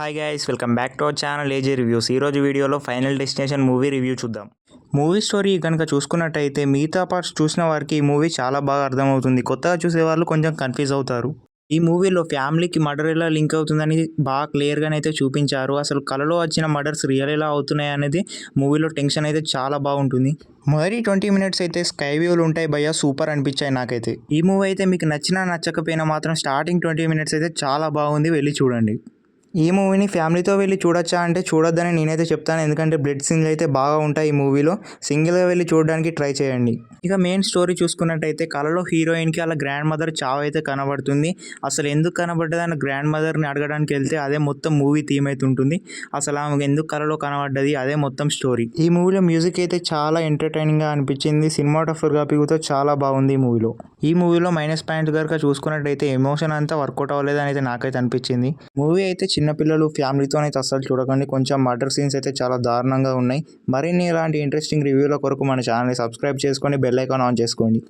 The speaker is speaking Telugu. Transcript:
Hi guys welcome back to our channel AG reviews ఈరోజు వీడియోలో ఫైనల్ డెస్టినేషన్ మూవీ రివ్యూ చూద్దాం. మూవీ స్టోరీ కనుక చూసుకున్నట్టయితే మిగతా పార్ట్స్ చూసిన వారికి ఈ మూవీ చాలా బాగా అర్థమవుతుంది. కొత్తగా చూసే వాళ్ళు కొంచెం కన్ఫ్యూజ్ అవుతారు. ఈ మూవీలో ఫ్యామిలీకి మర్డర్ ఎలా లింక్ అవుతుందని బాగా క్లియర్గానే అయితే చూపించారు. అసలు కలలో వచ్చిన మర్డర్స్ రియల్ ఎలా అవుతున్నాయి అనేది మూవీలో టెన్షన్ అయితే చాలా బాగుంటుంది. మొదటి ట్వంటీ మినిట్స్ అయితే స్కై వ్యూలు ఉంటాయి భయ్య సూపర్ అనిపించాయి నాకైతే. ఈ మూవీ అయితే మీకు నచ్చినా నచ్చకపోయినా మాత్రం స్టార్టింగ్ ట్వంటీ మినిట్స్ అయితే చాలా బాగుంది. వెళ్ళి చూడండి. ఈ మూవీని ఫ్యామిలీతో వెళ్ళి చూడొచ్చా అంటే చూడొద్దని నేనైతే చెప్తాను. ఎందుకంటే బ్లడ్ సీన్లు అయితే బాగా ఉంటాయి ఈ మూవీలో. సింగిల్గా వెళ్ళి చూడడానికి ట్రై చేయండి. ఇక మెయిన్ స్టోరీ చూసుకున్నట్టయితే కళలో హీరోయిన్కి అలా గ్రాండ్ మదర్ చావు అయితే కనబడుతుంది. అసలు ఎందుకు కనబడ్డదని గ్రాండ్ మదర్ని అడగడానికి వెళ్తే అదే మొత్తం మూవీ థీమ్ అయితే ఉంటుంది. అసలు ఆమె ఎందుకు కళలో కనబడ్డది అదే మొత్తం స్టోరీ. ఈ మూవీలో మ్యూజిక్ అయితే చాలా ఎంటర్టైనింగ్గా అనిపించింది. సినిమాటోగ్రఫీ చాలా బాగుంది ఈ మూవీలో. ఈ మూవీలో మైనస్ పాయింట్ కనుక చూసుకున్నట్టయితే ఎమోషన్ అంతా వర్కౌట్ అవ్వలేదని అయితే నాకైతే అనిపించింది. మూవీ అయితే చిన్నపిల్లలు ఫ్యామిలీతో అయితే అస్సలు చూడకండి. కొంచెం మర్డర్ సీన్స్ అయితే చాలా దారుణంగా ఉన్నాయి. మరిన్ని ఇలాంటి ఇంట్రెస్టింగ్ రివ్యూల కొరకు మన ఛానల్ని సబ్స్క్రైబ్ చేసుకొని బెల్ ఐకాన్ ఆన్ చేసుకోండి.